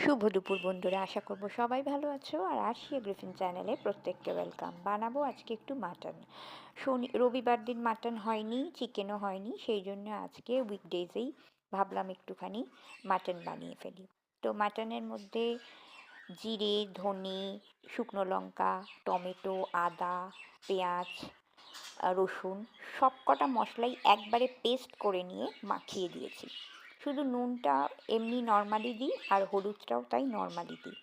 শুভ দুপুর বন্ধুরা, আশা করব সবাই ভালো আছো। আর আশিয়া গ্রিফিন চ্যানেলে প্রত্যেককে ওয়েলকাম বানাবো আজকে একটু মাটন শনি রবিবার দিন মাটন হয়নি চিকেনও হয়নি, সেই জন্য আজকে উইকডেজেই ভাবলাম একটুখানি মাটন বানিয়ে ফেলি। তো মাটনের মধ্যে জিরে, ধনে, শুকনো লঙ্কা, টমেটো, আদা, পেঁয়াজ, রসুন সব কটা মশলাই একবারে পেস্ট করে নিয়ে মাখিয়ে দিয়েছি। শুধু নুনটা এমনি নর্মালি দিই আর হলুদটাও তাই নর্মালি দিই।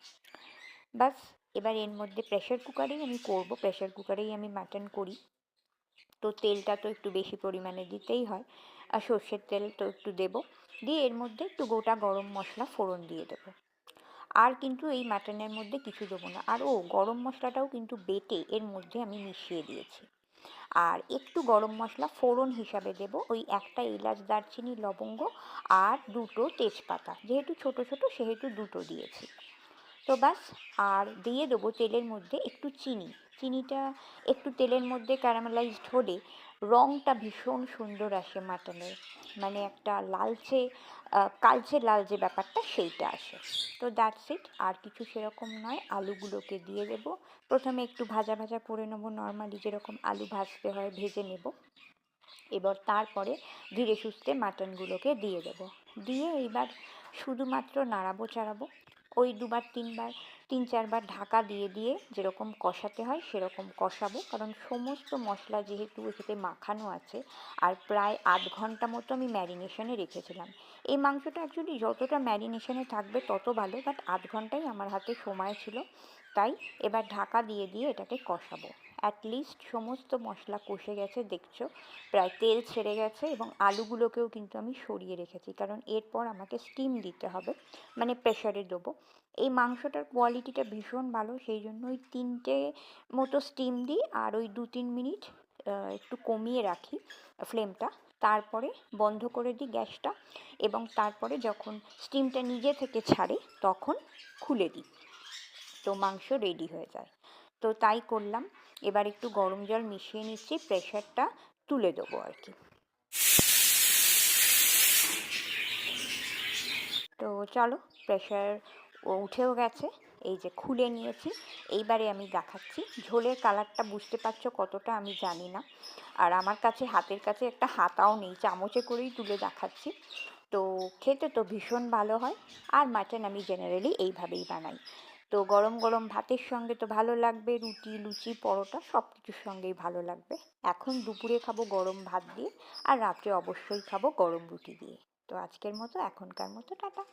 বাস এবার এর মধ্যে প্রেশার কুকারেই আমি করব। প্রেশার কুকারেই আমি মাটন করি। তো তেলটা তো একটু বেশি পরিমাণে দিতেই হয়। আর সর্ষের তেল তো একটু দেবো। দিয়ে এর মধ্যে একটু গোটা গরম মশলা ফোড়ন দিয়ে দেবো। আর কিন্তু এই মাটনের মধ্যে কিছু দেবো না। আর ও গরম মশলাটাও কিন্তু বেটে এর মধ্যে আমি মিশিয়ে দিয়েছি। আর একটু গরম মশলা ফোড়ন হিসাবে দেব। ওই একটা এলাচ, দারচিনি, লবঙ্গ আর দুটো তেজপাতা। যেহেতু ছোট ছোট, সেহেতু দুটো দিয়েছি। তো বাস আর দিয়ে দেবো তেলের মধ্যে একটু চিনি। চিনিটা একটু তেলের মধ্যে ক্যারামেলাইজড হলে রঙটা ভীষণ সুন্দর আসে মাটনের মানে একটা লালচে কালচে লাল যে ব্যাপারটা সেইটা আসে। তো দ্যাটস ইট আর কিছু সেরকম নয়, আলুগুলোকে দিয়ে দেব। প্রথমে একটু ভাজা ভাজা করে নেব নর্মালি যেরকম আলু ভাজতে হয় ভেজে নেব। এবার তারপরে ধীরে সুস্থে মাটনগুলোকে দিয়ে দেব। দিয়ে এইবার শুধুমাত্র নাড়াবো চাড়াবো ওই দুবার, তিনবার, তিন, চারবার ঢাকা দিয়ে দিয়ে যেরকম কষাতে হয় সেরকম কষাবো। কারণ সমস্ত মশলা যেহেতু এতে মাখানো আছে, আর প্রায় আধ ঘণ্টা মতো আমি ম্যারিনেশনে রেখেছিলাম। এই মাংসটা অ্যাকচুয়ালি যতটা ম্যারিনেশনে থাকবে তত ভালো বাট আধ ঘন্টাই আমার হাতে সময় ছিল। তাই এবার ঢাকা দিয়ে দিয়ে এটাকে কষাবো। অ্যাটলিস্ট সমস্ত মশলা কষে গেছে, দেখছ? প্রায় তেল ছেড়ে গেছে এবং আলুগুলোকেও কিন্তু আমি সরিয়ে রেখেছি, কারণ এরপর আমাকে স্টিম দিতে হবে মানে প্রেশারে দেবো। এই মাংসটার কোয়ালিটিটা ভীষণ ভালো, সেই জন্য ওই তিনটে মতো স্টিম দিই আর ওই দু তিন মিনিট একটু কমিয়ে রাখি ফ্লেমটা তারপরে বন্ধ করে দিই গ্যাসটা এবং তারপরে যখন স্টিমটা নিজে থেকে ছাড়ে, তখন খুলে দিই। তো মাংস রেডি হয়ে যায়। তো তাই করলাম। এবার একটু গরম জল মিশিয়ে নিচ্ছি প্রেশারটা তুলে দেবো আর কি। তো চলো প্রেশার উঠেও গেছে, এই যে খুলে নিয়েছি। এইবারে আমি দেখাচ্ছি, ঝোলের কালারটা বুঝতে পারছ কতটা আমি জানি না। আর আমার কাছে, হাতের কাছে একটা হাতাও নেই, চামচে করেই তুলে দেখাচ্ছি। তো খেতে তো ভীষণ ভালো হয়, আর মাটন আমি জেনারেলি এইভাবেই বানাই। তো গরম গরম ভাতের সঙ্গে তো ভালো লাগবে, রুটি, লুচি, পরোটা সব কিছুর সঙ্গেই ভালো লাগবে। এখন দুপুরে খাব গরম ভাত দিয়ে আর রাত্রে অবশ্যই খাব গরম রুটি দিয়ে। তো আজকের মতো, এখনকার মতো, টাটা।